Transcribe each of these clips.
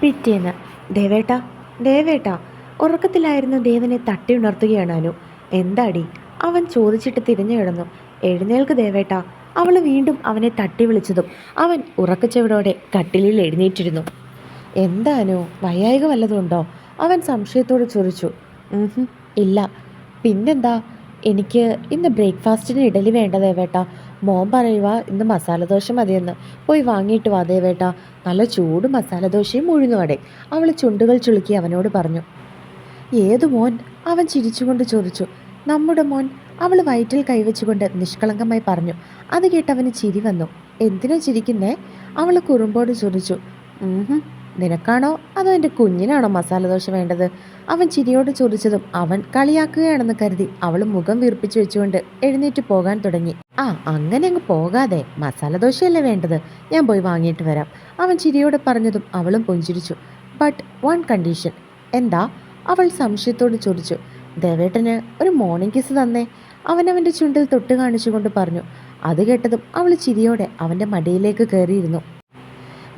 പിറ്റേന്ന്. ദേവേട്ട ദേവേട്ട ഉറക്കത്തിലായിരുന്ന ദേവനെ തട്ടി ഉണർത്തുകയാണ് അനു. എന്താടി? അവൻ ചോദിച്ചിട്ട് തിരിഞ്ഞു കിടന്നു. എഴുന്നേൽക്ക് ദേവേട്ട. അവൾ വീണ്ടും അവനെ തട്ടി വിളിച്ചതും അവൻ ഉറക്കച്ചവിടോടെ കട്ടിലിൽ എഴുന്നേറ്റിരുന്നു. എന്താ അനു? വയ്യായിക വല്ലതുണ്ടോ അവൻ സംശയത്തോട് ചൊറിച്ചു ഇല്ല. പിന്നെന്താ? എനിക്ക് ഇന്ന് ബ്രേക്ക്ഫാസ്റ്റിന് ഇഡലി വേണ്ട ദേവേട്ട. മോൻ പറയുക ഇന്ന് മസാലദോശ മതിയെന്ന്. പോയി വാങ്ങിയിട്ട് വാ ദേവേട്ട. നല്ല ചൂട് മസാലദോശയും അടെ അവൾ ചുണ്ടുകൾ ചുളുക്കി അവനോട് പറഞ്ഞു. ഏതു മോൻ? അവൻ ചിരിച്ചുകൊണ്ട് ചോദിച്ചു. നമ്മുടെ മോൻ. അവൾ വയറ്റിൽ കൈവച്ചുകൊണ്ട് നിഷ്കളങ്കമായി പറഞ്ഞു. അത് കേട്ടവന് ചിരി വന്നു. എന്തിനാ ചിരിക്കുന്നേ? അവൾ കുറുമ്പോട് ചോദിച്ചു. "ഉംഹും, നിനക്കാണോ അതോ എന്റെ കുഞ്ഞിനാണോ മസാലദോശ വേണ്ടത്? അവൻ ചിരിയോട് ചോദിച്ചതും അവൻ കളിയാക്കുകയാണെന്ന് കരുതി അവൾ മുഖം വീർപ്പിച്ചു വെച്ചുകൊണ്ട് എഴുന്നേറ്റ് പോകാൻ തുടങ്ങി. ആ അങ്ങനെ അങ്ങ് പോകാതെ മസാല ദോശയല്ലേ വേണ്ടത്? ഞാൻ പോയി വാങ്ങിയിട്ട് വരാം. അവൻ ചിരിയോടെ പറഞ്ഞതും അവളും പുഞ്ചിരിച്ചു. ബട്ട് വൺ കണ്ടീഷൻ എന്താ? അവൾ സംശയത്തോട് ചോദിച്ചു. ദേവേട്ടന് ഒരു മോർണിംഗ് കിസ് തന്നേ. അവനവന്റെ ചുണ്ടിൽ തൊട്ട് കാണിച്ചുകൊണ്ട് പറഞ്ഞു. അത് കേട്ടതും അവൾ ചിരിയോടെ അവന്റെ മടിയിലേക്ക് കയറിയിരുന്നു.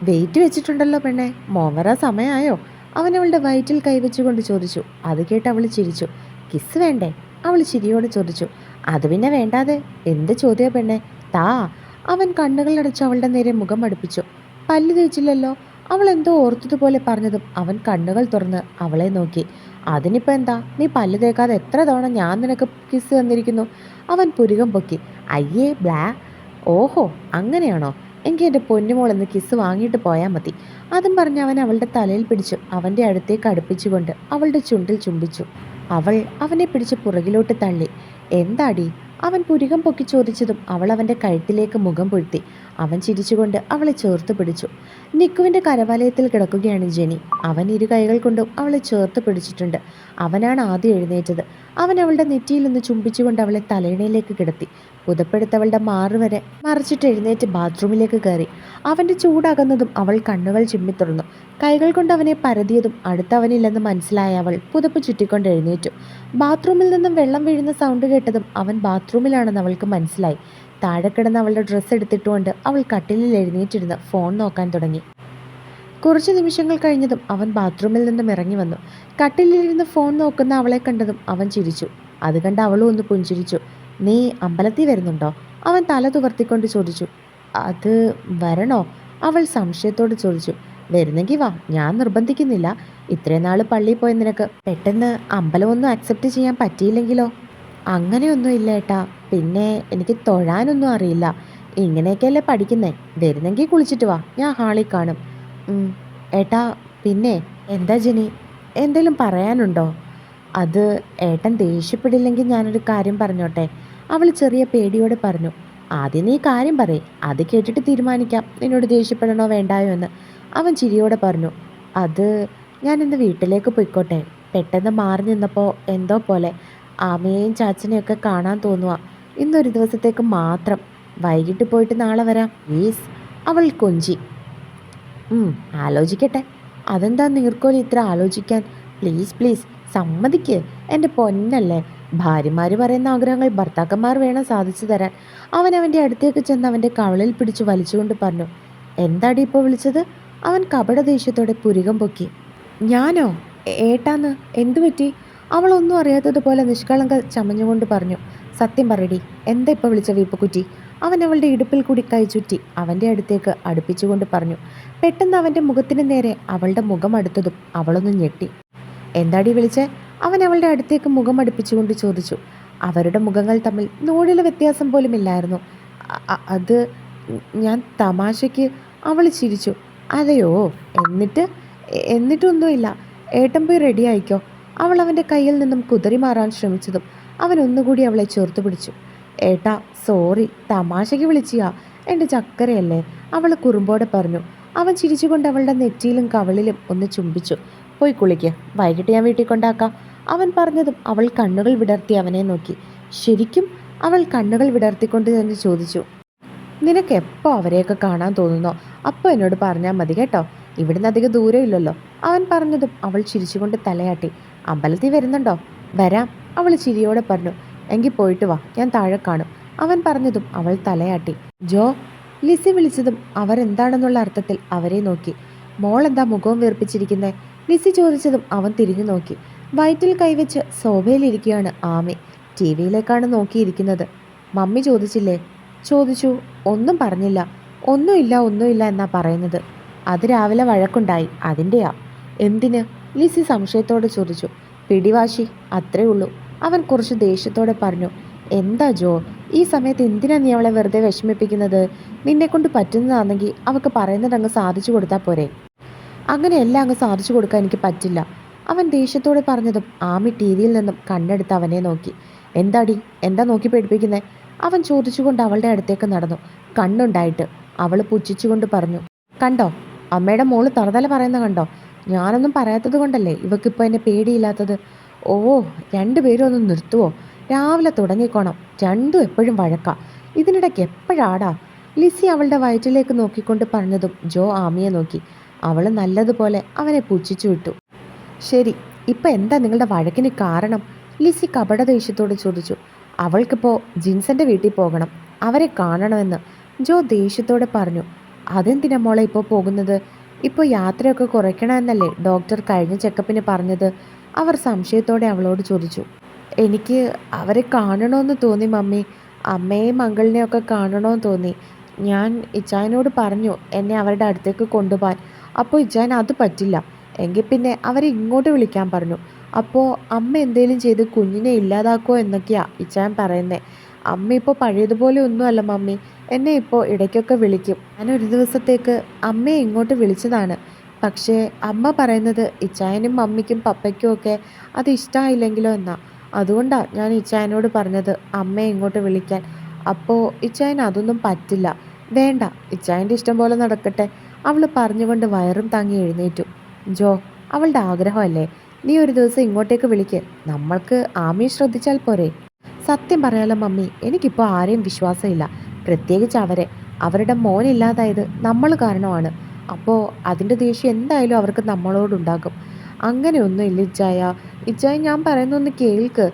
വെയിറ്റ് വെച്ചിട്ടുണ്ടല്ലോ പെണ്ണെ. മോവറ സമയമായോ? അവൻ അവളുടെ വയറ്റിൽ കൈവച്ചുകൊണ്ട് ചോദിച്ചു. അത് കേട്ട് അവൾ ചിരിച്ചു. കിസ് വേണ്ടേ? അവൾ ചിരിയോട് ചോദിച്ചു. അത് പിന്നെ വേണ്ടാതെ. എന്ത് ചോദ്യ പെണ്ണെ? താ. അവൻ കണ്ണുകളടച്ച് അവളുടെ നേരെ മുഖം അടുപ്പിച്ചു. പല്ല് തേച്ചില്ലല്ലോ. അവൾ എന്തോ ഓർത്തതുപോലെ പറഞ്ഞതും അവൻ കണ്ണുകൾ തുറന്ന് അവളെ നോക്കി. അതിനിപ്പോൾ എന്താ? നീ പല്ല് തേക്കാതെ എത്ര തവണ ഞാൻ നിനക്ക് കിസ് തന്നിരിക്കുന്നു? അവൻ പുരുകം പൊക്കി. അയ്യേ ബ്ലാ. ഓഹോ അങ്ങനെയാണോ? എങ്കിൽ എന്റെ പൊന്നുമോൾ എന്ന് കിസ് വാങ്ങിയിട്ട് പോയാൽ മതി. അതും പറഞ്ഞ് അവൻ അവളുടെ തലയിൽ പിടിച്ചു. അവന്റെ അടുത്തേക്ക് അടുപ്പിച്ചുകൊണ്ട് അവളുടെ ചുണ്ടിൽ ചുംബിച്ചു. അവൾ അവനെ പിടിച്ച് പുറകിലോട്ട് തള്ളി. എന്താടി? അവൻ പുരികം പൊക്കി ചോദിച്ചതും അവൾ അവന്റെ കഴുത്തിലേക്ക് മുഖം പൊഴുത്തി. അവൻ ചിരിച്ചുകൊണ്ട് അവളെ ചേർത്ത് പിടിച്ചു. നിക്കുവിന്റെ കരവലയത്തിൽ കിടക്കുകയാണ് ജെനി. അവൻ ഇരു കൈകൾ കൊണ്ടും അവളെ ചേർത്ത് പിടിച്ചിട്ടുണ്ട്. അവനാണ് ആദ്യം എഴുന്നേറ്റത്. അവൻ അവളുടെ നെറ്റിയിൽ നിന്ന് ചുംബിച്ചുകൊണ്ട് അവളെ തലയിണയിലേക്ക് കിടത്തി. പുതപ്പെടുത്തവളുടെ മാറു വരെ മറിച്ചിട്ട് എഴുന്നേറ്റ് ബാത്റൂമിലേക്ക് കയറി. അവന്റെ ചൂടകന്നതും അവൾ കണ്ണുകൾ ചിമ്മി തുറന്നു. കൈകൾ കൊണ്ട് അവനെ പരതിയതും അടുത്തവനില്ലെന്ന് മനസ്സിലായ അവൾ പുതപ്പ് ചുറ്റിക്കൊണ്ട് എഴുന്നേറ്റു. ബാത്റൂമിൽ നിന്നും വെള്ളം വീഴുന്ന സൗണ്ട് കേട്ടതും അവൻ ബാത്റൂമിലാണെന്ന് അവൾക്ക് മനസ്സിലായി. താഴെ കിടന്ന് അവളുടെ ഡ്രസ്സ് എടുത്തിട്ടുകൊണ്ട് അവൾ കട്ടിലിൽ എഴുന്നേറ്റിരുന്ന് ഫോൺ നോക്കാൻ തുടങ്ങി. കുറച്ച് നിമിഷങ്ങൾ കഴിഞ്ഞതും അവൻ ബാത്റൂമിൽ നിന്നും ഇറങ്ങി വന്നു. കട്ടിലിരുന്ന് ഫോൺ നോക്കുന്ന അവളെ കണ്ടതും അവൻ ചിരിച്ചു. അത് കണ്ട് അവളും ഒന്ന് പുഞ്ചിരിച്ചു. നീ അമ്പലത്തിൽ വരുന്നുണ്ടോ? അവൻ തല തുവർത്തിക്കൊണ്ട് ചോദിച്ചു. അത് വരണോ? അവൾ സംശയത്തോട് ചോദിച്ചു. വരുന്നെങ്കിൽ വാ ഞാൻ നിർബന്ധിക്കുന്നില്ല. ഇത്രയും നാൾ പള്ളിയിൽ പോയ നിനക്ക് പെട്ടെന്ന് അമ്പലമൊന്നും അക്സെപ്റ്റ് ചെയ്യാൻ പറ്റിയില്ലെങ്കിലോ? അങ്ങനെയൊന്നും ഇല്ല ഏട്ടാ. പിന്നെ എനിക്ക് തൊഴാനൊന്നും അറിയില്ല. ഇങ്ങനെയൊക്കെയല്ലേ പഠിക്കുന്നേ. വരുന്നെങ്കിൽ കുളിച്ചിട്ട് വാ. ഞാൻ ഹാളിൽ കാണും. ഏട്ടാ പിന്നെ എന്താ ജനി? എന്തെങ്കിലും പറയാനുണ്ടോ? അത് ഏട്ടൻ ദേഷ്യപ്പെടില്ലെങ്കിൽ ഞാനൊരു കാര്യം പറഞ്ഞോട്ടെ. അവൾ ചെറിയ പേടിയോടെ പറഞ്ഞു ആദ്യം നീ കാര്യം പറയേ. അത് കേട്ടിട്ട് തീരുമാനിക്കാം. നിന്നോട് ദേഷ്യപ്പെടണോ വേണ്ടായോ എന്ന്. അവൻ ചിരിയോടെ പറഞ്ഞു അത് ഞാൻ ഇന്ന് വീട്ടിലേക്ക് പോയിക്കോട്ടെ. പെട്ടെന്ന് മാറി നിന്നപ്പോൾ എന്തോ പോലെ ആമയെയും ചാച്ചനെയൊക്കെ കാണാൻ തോന്നുക ഇന്നൊരു ദിവസത്തേക്ക് മാത്രം. വൈകിട്ട് പോയിട്ട് നാളെ വരാം. പ്ലീസ് അവൾ കൊഞ്ചി. ആലോചിക്കട്ടെ. അതെന്താ നീർക്കോലി ഇത്ര ആലോചിക്കാൻ? പ്ലീസ് പ്ലീസ് സമ്മതിക്ക്. എന്റെ പൊന്നല്ലേ. ഭാര്യമാർ പറയുന്ന ആഗ്രഹങ്ങൾ ഭർത്താക്കന്മാർ വേണം സാധിച്ചു തരാൻ. അവൻ അവന്റെ അടുത്തേക്ക് ചെന്ന് അവന്റെ കവളിൽ പിടിച്ചു വലിച്ചുകൊണ്ട് പറഞ്ഞു എന്താടി ഇപ്പോൾ വിളിച്ചത്? അവൻ കപട ദേഷ്യത്തോടെ പുരികം പൊക്കി ഞാനോ? "ഏ- ഏട്ടാന്ന്? എന്തു പറ്റി? അവളൊന്നും അറിയാത്തതുപോലെ നിഷ്കളങ്ക ചമഞ്ഞുകൊണ്ട് പറഞ്ഞു സത്യം പറയടി എന്താ ഇപ്പോൾ വിളിച്ച വീപ്പക്കുറ്റി അവൻ അവളുടെ ഇടുപ്പിൽ കൂടി കൈ ചുറ്റി അവന്റെ അടുത്തേക്ക് അടുപ്പിച്ചുകൊണ്ട് പറഞ്ഞു പെട്ടെന്ന് അവന്റെ മുഖത്തിന് നേരെ അവളുടെ മുഖം അടുത്തതും അവളൊന്ന് ഞെട്ടി. എന്താടി വിളിച്ചേ? അവൻ അവളുടെ അടുത്തേക്ക് മുഖം അടുപ്പിച്ചുകൊണ്ട് ചോദിച്ചു. അവരുടെ മുഖങ്ങൾ തമ്മിൽ നൂടില വ്യത്യാസം പോലും ഇല്ലായിരുന്നു അത് ഞാൻ തമാശയ്ക്ക് അവൾ ചിരിച്ചു. അതെയോ? എന്നിട്ട്? എന്നിട്ടൊന്നുമില്ല. ഏട്ടൻ പോയി റെഡി ആയിക്കോ. അവൾ അവന്റെ കയ്യിൽ നിന്നും കുതിരി മാറാൻ ശ്രമിച്ചതും അവൻ ഒന്നുകൂടി അവളെ ചേർത്ത് പിടിച്ചു. ഏട്ടാ സോറി തമാശയ്ക്ക് വിളിച്ചിയാ. എന്റെ ചക്കരയല്ലേ അവൾ കുറുമ്പോടെ പറഞ്ഞു. അവൻ ചിരിച്ചുകൊണ്ട് അവളുടെ നെറ്റിയിലും കവളിലും ഒന്ന് ചുംബിച്ചു. പോയി കുളിക്ക് വൈകിട്ട് ഞാൻ വീട്ടിൽ കൊണ്ടാക്കാം. അവൻ പറഞ്ഞതും അവൾ കണ്ണുകൾ വിടർത്തി അവനെ നോക്കി. ശരിക്കും അവൾ കണ്ണുകൾ വിടർത്തിക്കൊണ്ട് തന്നെ ചോദിച്ചു. നിനക്ക് എപ്പോൾ അവരെയൊക്കെ കാണാൻ തോന്നുന്നോ? അപ്പോൾ എന്നോട് പറഞ്ഞാൽ മതി കേട്ടോ. ഇവിടുന്ന് അധികം ദൂരം ഇല്ലല്ലോ. അവൻ പറഞ്ഞതും അവൾ ചിരിച്ചുകൊണ്ട് തലയാട്ടി. അമ്പലത്തിൽ വരുന്നുണ്ടോ? വരാം അവൾ ചിരിയോടെ പറഞ്ഞു. എങ്കിൽ പോയിട്ട് വാ ഞാൻ താഴെ കാണും. അവൻ പറഞ്ഞതും അവൾ തലയാട്ടി. ജോ ലിസി വിളിച്ചതും അവരെന്താണെന്നുള്ള അർത്ഥത്തിൽ അവരെ നോക്കി. മോൾ എന്താ മുഖവും വീർപ്പിച്ചിരിക്കുന്നേ? ലിസി ചോദിച്ചതും അവൻ തിരിഞ്ഞു നോക്കി. വയറ്റിൽ കൈവച്ച് സോഫയിലിരിക്കുകയാണ് ആമി. ടി വിയിലേക്കാണ് നോക്കിയിരിക്കുന്നത്. മമ്മി ചോദിച്ചില്ലേ? ചോദിച്ചു. ഒന്നും പറഞ്ഞില്ല. ഒന്നുമില്ല ഒന്നുമില്ല എന്നാ പറയുന്നത്. അത് രാവിലെ വഴക്കുണ്ടായി അതിന്റെയാ എന്തിന്? ലിസി സംശയത്തോടെ ചോദിച്ചു. പിടിവാശി അത്രേ ഉള്ളൂ. അവൻ കുറച്ച് ദേഷ്യത്തോടെ പറഞ്ഞു എന്താ ജോ ഈ സമയത്ത് എന്തിനാ നീ അവളെ വെറുതെ വിഷമിപ്പിക്കുന്നത്? നിന്നെ കൊണ്ട് പറ്റുന്നതാണെങ്കിൽ അവൾക്ക് പറയുന്നത് അങ്ങ് സാധിച്ചു കൊടുത്താൽ പോരെ. അങ്ങനെയെല്ലാം അങ്ങ് സാധിച്ചു കൊടുക്കാൻ എനിക്ക് പറ്റില്ല. അവൻ ദേഷ്യത്തോടെ പറഞ്ഞതും ആമി ടി വിയിൽ നിന്നും കണ്ണെടുത്ത് അവനെ നോക്കി. എന്താടി എന്താ നോക്കി പേടിപ്പിക്കുന്നത് അവൻ ചോദിച്ചുകൊണ്ട് അവളുടെ അടുത്തേക്ക് നടന്നു. കണ്ണുണ്ടായിട്ട് അവൾ പുച്ഛിച്ചുകൊണ്ട് പറഞ്ഞു കണ്ടോ അമ്മയുടെ മോൾ തറുതല പറയുന്ന കണ്ടോ? ഞാനൊന്നും പറയാത്തത് കൊണ്ടല്ലേ ഇവക്കിപ്പോൾ എന്നെ പേടിയില്ലാത്തത്? ഓ രണ്ടുപേരും ഒന്ന് നിർത്തുവോ? രാവിലെ തുടങ്ങിക്കോണം. രണ്ടും എപ്പോഴും വഴക്കാം. ഇതിനിടയ്ക്ക് എപ്പോഴാടാ? ലിസി അവളുടെ വയറ്റിലേക്ക് നോക്കിക്കൊണ്ട് പറഞ്ഞതും ജോ ആമിയെ നോക്കി. അവൾ നല്ലതുപോലെ അവനെ പുച്ഛിച്ചു വിട്ടു. ശരി ഇപ്പം എന്താ നിങ്ങളുടെ വഴക്കിന് കാരണം? ലിസി കപട ദേഷ്യത്തോട് ചോദിച്ചു. അവൾക്കിപ്പോൾ ജിൻസന്റെ വീട്ടിൽ പോകണം. അവരെ കാണണമെന്ന് ജോ ദേഷ്യത്തോടെ പറഞ്ഞു. അതെന്തിനാ മോളെ ഇപ്പോൾ പോകുന്നത്? ഇപ്പോൾ യാത്രയൊക്കെ കുറയ്ക്കണമെന്നല്ലേ ഡോക്ടർ കഴിഞ്ഞ ചെക്കപ്പിന് പറഞ്ഞത്? അവർ സംശയത്തോടെ അവളോട് ചോദിച്ചു എനിക്ക് അവരെ കാണണമെന്ന് തോന്നി മമ്മി. അമ്മയെയും മംഗളിനെയൊക്കെ കാണണമെന്ന് തോന്നി. ഞാൻ ഇച്ചായനോട് പറഞ്ഞു എന്നെ അവരുടെ അടുത്തേക്ക് കൊണ്ടുപോകാൻ. അപ്പോൾ ഇച്ചായൻ അത് പറ്റില്ല. എങ്കിൽ പിന്നെ അവരെ ഇങ്ങോട്ട് വിളിക്കാൻ പറഞ്ഞു. അപ്പോൾ അമ്മ എന്തേലും ചെയ്ത് കുഞ്ഞിനെ ഇല്ലാതാക്കുമോ എന്നൊക്കെയാ ഇച്ചായൻ പറയുന്നത് അമ്മ ഇപ്പോൾ പഴയതുപോലെ ഒന്നുമല്ല മമ്മി. എന്നെ ഇപ്പോൾ ഇടയ്ക്കൊക്കെ വിളിക്കും. ഞാൻ ഒരു ദിവസത്തേക്ക് അമ്മയെ ഇങ്ങോട്ട് വിളിച്ചതാണ്. പക്ഷേ അമ്മ പറയുന്നത് ഇച്ചായനും മമ്മിക്കും പപ്പയ്ക്കും ഒക്കെ അത് ഇഷ്ടമായില്ലെങ്കിലോ എന്നാ. അതുകൊണ്ടാണ് ഞാൻ ഇച്ചായനോട് പറഞ്ഞത് അമ്മയെ ഇങ്ങോട്ട് വിളിക്കാൻ. അപ്പോൾ ഇച്ചായൻ അതൊന്നും പറ്റില്ല. വേണ്ട ഇച്ചായന്റെ ഇഷ്ടം പോലെ നടക്കട്ടെ. അവൾ പറഞ്ഞുകൊണ്ട് വയറും താങ്ങി എഴുന്നേറ്റു. ജോ അവളുടെ ആഗ്രഹമല്ലേ? നീ ഒരു ദിവസം ഇങ്ങോട്ടേക്ക് വിളിക്ക്. നമ്മൾക്ക് ആമിയെ ശ്രദ്ധിച്ചാൽ പോരെ. സത്യം പറയാലോ മമ്മി എനിക്കിപ്പോൾ ആരെയും വിശ്വാസമില്ല. പ്രത്യേകിച്ച് അവരെ. അവരുടെ മോനില്ലാതായത് നമ്മൾ കാരണമാണ്. അപ്പോൾ അതിന്റെ ദേഷ്യം എന്തായാലും അവർക്ക് നമ്മളോടുണ്ടാകും. അങ്ങനെയൊന്നും ഇല്ല ഇച്ചായ ഇച്ചായ ഞാൻ പറയുന്നൊന്ന് കേൾക്ക്.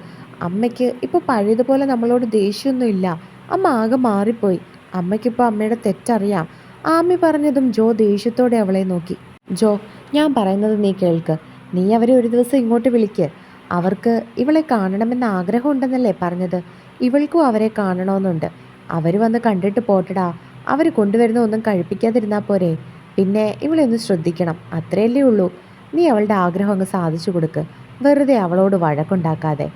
അമ്മയ്ക്ക് ഇപ്പോൾ പഴയതുപോലെ നമ്മളോട് ദേഷ്യമൊന്നും ഇല്ല. അമ്മ ആകെ മാറിപ്പോയി. അമ്മയ്ക്കിപ്പോൾ അമ്മയുടെ തെറ്ററിയാം. ആമി പറഞ്ഞതും ജോ ദേഷ്യത്തോടെ അവളെ നോക്കി. ജോ ഞാൻ പറയുന്നത് നീ കേൾക്ക്. നീ അവരെ ഒരു ദിവസം ഇങ്ങോട്ട് വിളിക്ക്. അവർക്ക് ഇവളെ കാണണമെന്ന് ആഗ്രഹമുണ്ടെന്നല്ലേ പറഞ്ഞത്? ഇവൾക്കും അവരെ കാണണമെന്നുണ്ട്. അവർ വന്ന് കണ്ടിട്ട് പോട്ടടാ. അവർ കൊണ്ടുവരുന്ന ഒന്നും കഴിപ്പിക്കാതിരുന്നാൽ പോരെ. പിന്നെ ഇവളെ ഒന്ന് ശ്രദ്ധിക്കണം. അത്രയല്ലേ ഉള്ളൂ. നീ അവളുടെ ആഗ്രഹം അങ്ങ് സാധിച്ചു കൊടുക്ക്. വെറുതെ അവളോട് വഴക്കുണ്ടാക്കാതെ.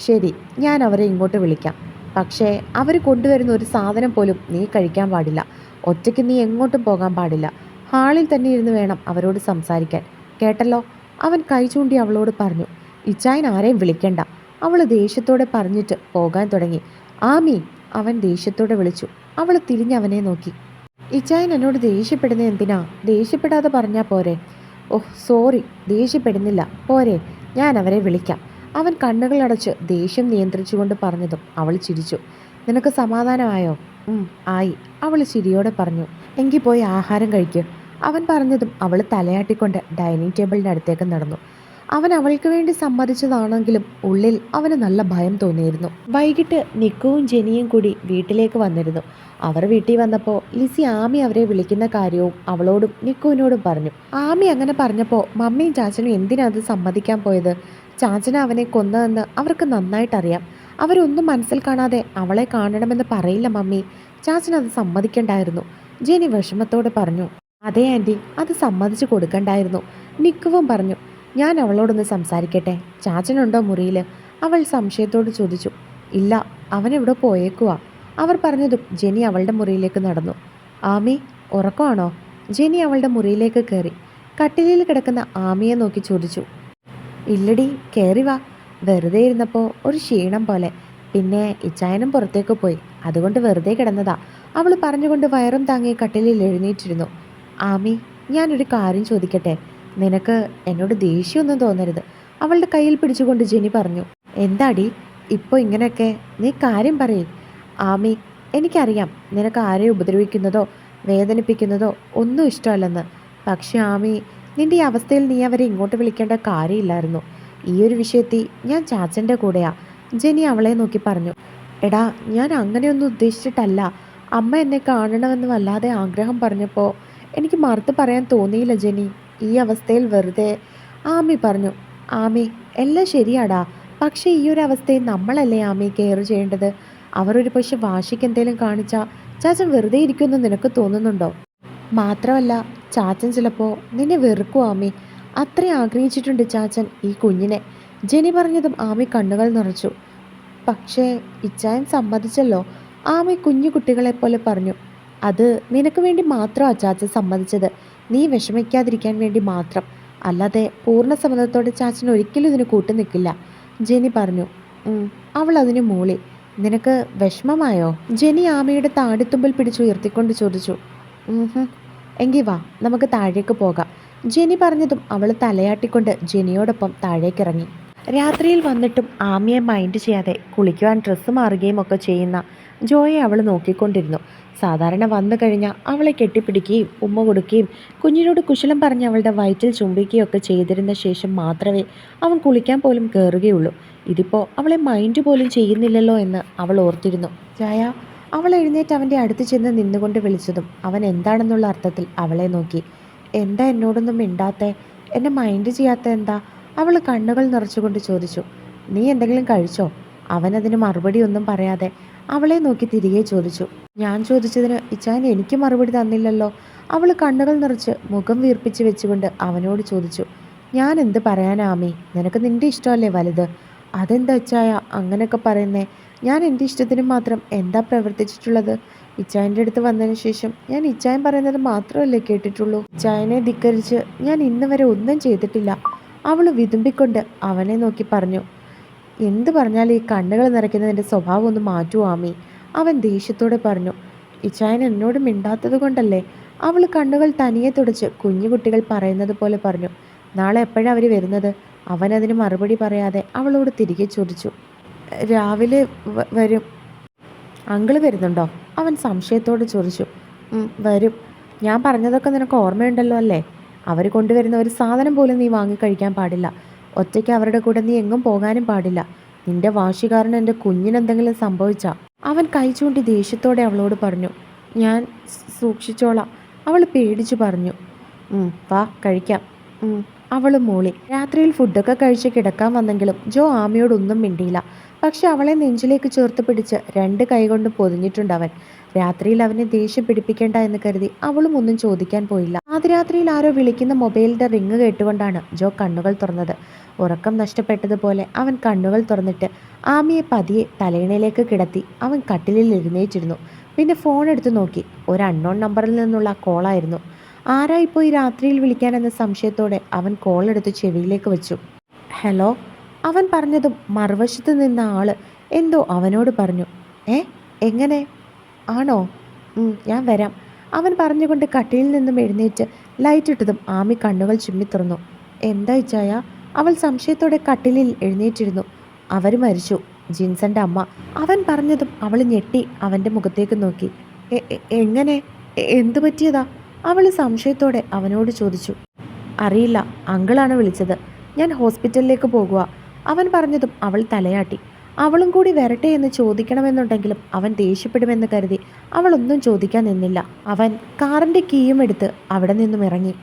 ശരി ഞാൻ അവരെ ഇങ്ങോട്ട് വിളിക്കാം. പക്ഷേ അവർ കൊണ്ടുവരുന്ന ഒരു സാധനം പോലും നീ കഴിക്കാൻ പാടില്ല. ഒറ്റയ്ക്ക് നീ എങ്ങോട്ടും പോകാൻ പാടില്ല. ഹാളിൽ തന്നെ ഇരുന്ന് വേണം അവരോട് സംസാരിക്കാൻ. കേട്ടല്ലോ? അവൻ കൈ ചൂണ്ടി അവളോട് പറഞ്ഞു. ഇച്ചായൻ ആരെയും വിളിക്കണ്ട. അവൾ ദേഷ്യത്തോടെ പറഞ്ഞിട്ട് പോകാൻ തുടങ്ങി. ആമി അവൻ ദേഷ്യത്തോടെ വിളിച്ചു. അവൾ തിരിഞ്ഞവനെ നോക്കി. ഇച്ചായൻ എന്നോട് ദേഷ്യപ്പെടുന്നത് എന്തിനാ? ദേഷ്യപ്പെടാതെ പറഞ്ഞാൽ പോരെ. Oh sorry. ദേഷ്യപ്പെടുന്നില്ല. പോരെ. ഞാൻ അവരെ വിളിക്കാം. അവൻ കണ്ണുകളടച്ച് ദേഷ്യം നിയന്ത്രിച്ചുകൊണ്ട് പറഞ്ഞതും അവൾ ചിരിച്ചു. നിനക്ക് സമാധാനമായോ? ആയി. അവൾ ചിരിയോടെ പറഞ്ഞു. എങ്കിൽ പോയി ആഹാരം കഴിക്കൂ. അവൻ പറഞ്ഞതും അവൾ തലയാട്ടിക്കൊണ്ട് ഡൈനിങ് ടേബിളിന്റെ അടുത്തേക്ക് നടന്നു. അവൻ അവൾക്ക് വേണ്ടി സമ്മതിച്ചതാണെങ്കിലും ഉള്ളിൽ അവന് നല്ല ഭയം തോന്നിയിരുന്നു. വൈകിട്ട് നിക്കുവും ജെനിയും കൂടി വീട്ടിലേക്ക് വന്നിരുന്നു. അവർ വീട്ടിൽ വന്നപ്പോൾ ലിസി ആമി അവരെ വിളിക്കുന്ന കാര്യവും അവളോടും നിക്കുവിനോടും പറഞ്ഞു. ആമി അങ്ങനെ പറഞ്ഞപ്പോൾ മമ്മിയും ചാച്ചനും എന്തിനാ അത് സമ്മതിക്കാൻ പോയത്? ചാച്ചന അവനെ കൊന്നതെന്ന് അവർക്ക് നന്നായിട്ടറിയാം. അവരൊന്നും മനസ്സിൽ കാണാതെ അവളെ കാണണമെന്ന് പറയില്ല മമ്മി. ചാച്ചൻ അത് സമ്മതിക്കണ്ടായിരുന്നു. ജെനി വിഷമത്തോടെ പറഞ്ഞു അതെ ആന്റി അത് സമ്മതിച്ചു കൊടുക്കണ്ടായിരുന്നു. നിക്കുവും പറഞ്ഞു ഞാൻ അവളോടൊന്ന് സംസാരിക്കട്ടെ? ചാച്ചനുണ്ടോ മുറിയിൽ അവൾ സംശയത്തോട് ചോദിച്ചു. ഇല്ല അവനെവിടെ പോയേക്കുവാ. അവർ പറഞ്ഞതും ജെനി അവളുടെ മുറിയിലേക്ക് നടന്നു. ആമി ഉറക്കമാണോ? ജെനി അവളുടെ മുറിയിലേക്ക് കയറി. കട്ടിലിൽ കിടക്കുന്ന ആമിയെ നോക്കി ചോദിച്ചു. ഇല്ലടി കയറി വാ. വെറുതെ ഇരുന്നപ്പോൾ ഒരു ക്ഷീണം പോലെ. പിന്നെ ഇച്ചായനും പുറത്തേക്ക് പോയി. അതുകൊണ്ട് വെറുതെ കിടന്നതാ. അവൾ പറഞ്ഞുകൊണ്ട് വയറും താങ്ങി കട്ടിലിൽ എഴുന്നേറ്റിരുന്നു. ആമി ഞാനൊരു കാര്യം ചോദിക്കട്ടെ? നിനക്ക് എന്നോട് ദേഷ്യമൊന്നും തോന്നരുത്. അവളുടെ കയ്യിൽ പിടിച്ചുകൊണ്ട് ജെനി പറഞ്ഞു എന്താടി? ഇപ്പോൾ ഇങ്ങനെയൊക്കെ നീ കാര്യം പറയും. ആമി എനിക്കറിയാം നിനക്ക് ആരെ ഉപദ്രവിക്കുന്നതോ വേദനിപ്പിക്കുന്നതോ ഒന്നും ഇഷ്ടമല്ലെന്ന്. പക്ഷെ ആമി നിന്റെ ഈ അവസ്ഥയിൽ നീ അവരെ ഇങ്ങോട്ട് വിളിക്കേണ്ട കാര്യമില്ലായിരുന്നു. ഈ ഒരു വിഷയത്തിൽ ഞാൻ ചാച്ചന്റെ കൂടെയാ. ജെനി അവളെ നോക്കി പറഞ്ഞു എടാ ഞാൻ അങ്ങനെയൊന്നും ഉദ്ദേശിച്ചിട്ടല്ല. അമ്മ എന്നെ കാണണമെന്ന് വല്ലാതെ ആഗ്രഹം പറഞ്ഞപ്പോൾ എനിക്ക് മറുത്ത് പറയാൻ തോന്നിയില്ല ജെനി ഈ അവസ്ഥയിൽ വെറുതെ ആമി പറഞ്ഞു ആമി എല്ലാം ശരിയാടാ. പക്ഷേ ഈ ഒരു അവസ്ഥയിൽ നമ്മളല്ലേ ആമി കെയർ ചെയ്യേണ്ടത്? അവർ ഒരു പക്ഷെ വാശിക്ക് എന്തെങ്കിലും കാണിച്ചാൽ ചാച്ചൻ വെറുതെ ഇരിക്കുമെന്ന് നിനക്ക് തോന്നുന്നുണ്ടോ? മാത്രമല്ല ചാച്ചൻ ചിലപ്പോൾ നിന്നെ വെറുക്കും ആമി. അത്രയും ആഗ്രഹിച്ചിട്ടുണ്ട് ചാച്ചൻ ഈ കുഞ്ഞിനെ. ജെനി പറഞ്ഞതും ആമി കണ്ണുകൾ നിറച്ചു. പക്ഷേ ഇച്ചായൻ സമ്മതിച്ചല്ലോ. ആമി കുഞ്ഞു കുട്ടികളെ പോലെ പറഞ്ഞു അത് നിനക്ക് വേണ്ടി മാത്രമാണ് ചാച്ചൻ സമ്മതിച്ചത്. നീ വിഷമിക്കാതിരിക്കാൻ വേണ്ടി മാത്രം. അല്ലാതെ പൂർണ സമ്മതത്തോടെ ചാച്ചൻ ഒരിക്കലും ഇതിന് കൂട്ടു നിൽക്കില്ല. ജെനി പറഞ്ഞു അവൾ അതിന് മൂളി. നിനക്ക് വിഷമമായോ? ജെനി ആമയുടെ താടിത്തുമ്പിൽ പിടിച്ചുയർത്തിക്കൊണ്ട് ചോദിച്ചു എങ്കിൽ എങ്കി വാ നമുക്ക് താഴേക്ക് പോകാം. ജെനി പറഞ്ഞതും അവൾ തലയാട്ടിക്കൊണ്ട് ജെനിയോടൊപ്പം താഴേക്കിറങ്ങി. രാത്രിയിൽ വന്നിട്ടും ആമിയെ മൈൻഡ് ചെയ്യാതെ കുളിക്കുവാൻ ഡ്രസ്സ് മാറുകയും ഒക്കെ ചെയ്യുന്ന ജോയെ അവൾ നോക്കിക്കൊണ്ടിരുന്നു. സാധാരണ വന്നു കഴിഞ്ഞാൽ അവളെ കെട്ടിപ്പിടിക്കുകയും ഉമ്മ കൊടുക്കുകയും കുഞ്ഞിനോട് കുശലം പറഞ്ഞ് അവളുടെ വയറ്റിൽ ചുംബിക്കുകയും ഒക്കെ ചെയ്തിരുന്ന ശേഷം മാത്രമേ അവൻ കുളിക്കാൻ പോലും കയറുകയുള്ളൂ ഇതിപ്പോൾ അവളെ മൈൻഡ് പോലും ചെയ്യുന്നില്ലല്ലോ എന്ന് അവൾ ഓർത്തിരുന്നു. ജയ അവൾ എഴുന്നേറ്റ് അവന്റെ അടുത്ത് ചെന്ന് നിന്നുകൊണ്ട് വിളിച്ചതും അവൻ എന്താണെന്നുള്ള അർത്ഥത്തിൽ അവളെ നോക്കി. എന്താ എന്നോടൊന്നും മിണ്ടാത്തെ? എന്നെ മൈൻഡ് ചെയ്യാത്ത എന്താ? അവൾ കണ്ണുകൾ നിറച്ചുകൊണ്ട് ചോദിച്ചു നീ എന്തെങ്കിലും കഴിച്ചോ? അവനതിന് മറുപടി ഒന്നും പറയാതെ അവളെ നോക്കി തിരികെ ചോദിച്ചു ഞാൻ ചോദിച്ചതിന് ഇച്ചാൻ എനിക്ക് മറുപടി തന്നില്ലല്ലോ? അവൾ കണ്ണുകൾ നിറച്ച് മുഖം വീർപ്പിച്ച് വെച്ചുകൊണ്ട് അവനോട് ചോദിച്ചു ഞാൻ എന്ത് പറയാനാമി നിനക്ക് നിന്റെ ഇഷ്ടമല്ലേ വലുത്? അതെന്താ ഇച്ചായ അങ്ങനെയൊക്കെ പറയുന്നേ? ഞാൻ എന്റെ ഇഷ്ടത്തിന് മാത്രം എന്താ പ്രവർത്തിച്ചിട്ടുള്ളത്? ഇച്ചായന്റെ അടുത്ത് വന്നതിന് ശേഷം ഞാൻ ഇച്ചായൻ പറയുന്നത് മാത്രമല്ലേ കേട്ടിട്ടുള്ളൂ? ഇച്ചായനെ ധിക്കരിച്ച് ഞാൻ ഇന്ന് വരെ ഒന്നും ചെയ്തിട്ടില്ല. അവൾ വിതുമ്പിക്കൊണ്ട് അവനെ നോക്കി പറഞ്ഞു എന്ത് പറഞ്ഞാലും ഈ കണ്ണുകൾ നിറയ്ക്കുന്നതിന്റെ സ്വഭാവം ഒന്ന് മാറ്റുവാമി അവൻ ദേഷ്യത്തോടെ പറഞ്ഞു ഇച്ചായൻ എന്നോട് മിണ്ടാത്തത് കൊണ്ടല്ലേ? അവൾ കണ്ണുകൾ തനിയെ തുടച്ച് കുഞ്ഞുകുട്ടികൾ പറയുന്നത് പോലെ പറഞ്ഞു നാളെ എപ്പോഴാണ് അവർ വരുന്നത്? അവനതിന് മറുപടി പറയാതെ അവളോട് തിരികെ ചോദിച്ചു രാവിലെ വരും. അങ്കിൾ വരുന്നുണ്ടോ? അവൻ സംശയത്തോട് ചോദിച്ചു വരും. ഞാൻ പറഞ്ഞതൊക്കെ നിനക്ക് ഓർമ്മയുണ്ടല്ലോ അല്ലേ? അവർ കൊണ്ടുവരുന്ന ഒരു സാധനം പോലും നീ വാങ്ങിക്കഴിക്കാൻ പാടില്ല. ഒറ്റയ്ക്ക് അവരുടെ കൂടെ നീ എങ്ങും പോകാനും പാടില്ല. നിന്റെ വാശി കാരണം എന്റെ കുഞ്ഞിനെന്തെങ്കിലും സംഭവിച്ചാ? അവൻ കൈ ചൂണ്ടി ദേഷ്യത്തോടെ അവളോട് പറഞ്ഞു ഞാൻ സൂക്ഷിച്ചോളാം. അവൾ പേടിച്ചു പറഞ്ഞു "ഉം, വാ കഴിക്കാം. ഉം." അവൾ മൂളി. രാത്രിയിൽ ഫുഡൊക്കെ കഴിച്ച് കിടക്കാൻ വന്നെങ്കിലും ജോ ആമയോടൊന്നും മിണ്ടിയില്ല. പക്ഷെ അവളെ നെഞ്ചിലേക്ക് ചേർത്ത് പിടിച്ച് രണ്ട് കൈകൊണ്ട് പൊതിഞ്ഞിട്ടുണ്ട് അവൻ. രാത്രിയിൽ അവനെ ദേഷ്യം പിടിപ്പിക്കേണ്ട എന്ന് കരുതി അവളും ഒന്നും ചോദിക്കാൻ പോയില്ല. ആദ്യരാത്രിയിൽ ആരോ വിളിക്കുന്ന മൊബൈലിന്റെ റിങ് കേട്ടുകൊണ്ടാണ് ജോ കണ്ണുകൾ തുറന്നത്. ഉറക്കം നഷ്ടപ്പെട്ടതുപോലെ അവൻ കണ്ണുകൾ തുറന്നിട്ട് ആമിയെ പതിയെ തലയിണയിലേക്ക് കിടത്തി അവൻ കട്ടിലിൽ എഴുന്നേറ്റിരുന്നു. പിന്നെ ഫോൺ എടുത്ത് നോക്കി. ഒരു അൺനോൺ നമ്പറിൽ നിന്നുള്ള കോളായിരുന്നു ആരായിപ്പോയി രാത്രിയിൽ വിളിക്കാനെന്ന സംശയത്തോടെ അവൻ കോൾ എടുത്ത് ചെവിയിലേക്ക് വെച്ചു. ഹലോ? അവൻ പറഞ്ഞതും മറുവശത്ത് നിന്ന ആൾ എന്തോ അവനോട് പറഞ്ഞു. ഏ എങ്ങനെ? ആണോ? ഞാൻ വരാം. അവൻ പറഞ്ഞുകൊണ്ട് കട്ടിലിൽ നിന്നും എഴുന്നേറ്റ് ലൈറ്റ് ഇട്ടതും ആമി കണ്ണുകൾ ചിമ്മി തുറന്നു. എന്താ ഇച്ചായ? അവൾ സംശയത്തോടെ കട്ടിലിൽ എഴുന്നേറ്റിരുന്നു. അവർ മരിച്ചു. ജിൻസന്റെ അമ്മ. അവൻ പറഞ്ഞതും അവൾ ഞെട്ടി അവന്റെ മുഖത്തേക്ക് നോക്കി. "എ- എ- എങ്ങനെ? എന്തു പറ്റിയതാ? അവൾ സംശയത്തോടെ അവനോട് ചോദിച്ചു. അറിയില്ല. അങ്കിളാണ് വിളിച്ചത്. ഞാൻ ഹോസ്പിറ്റലിലേക്ക് പോകുക അവൻ പറഞ്ഞതും അവൾ തലയാട്ടി. അവളും കൂടി വരട്ടെ എന്ന് ചോദിക്കണമെന്നുണ്ടെങ്കിലും അവൻ ദേഷ്യപ്പെടുമെന്ന് കരുതി അവളൊന്നും ചോദിക്കാൻ നിന്നില്ല. അവൻ കാറിന്റെ കീയും എടുത്ത് അവിടെ നിന്നും ഇറങ്ങി.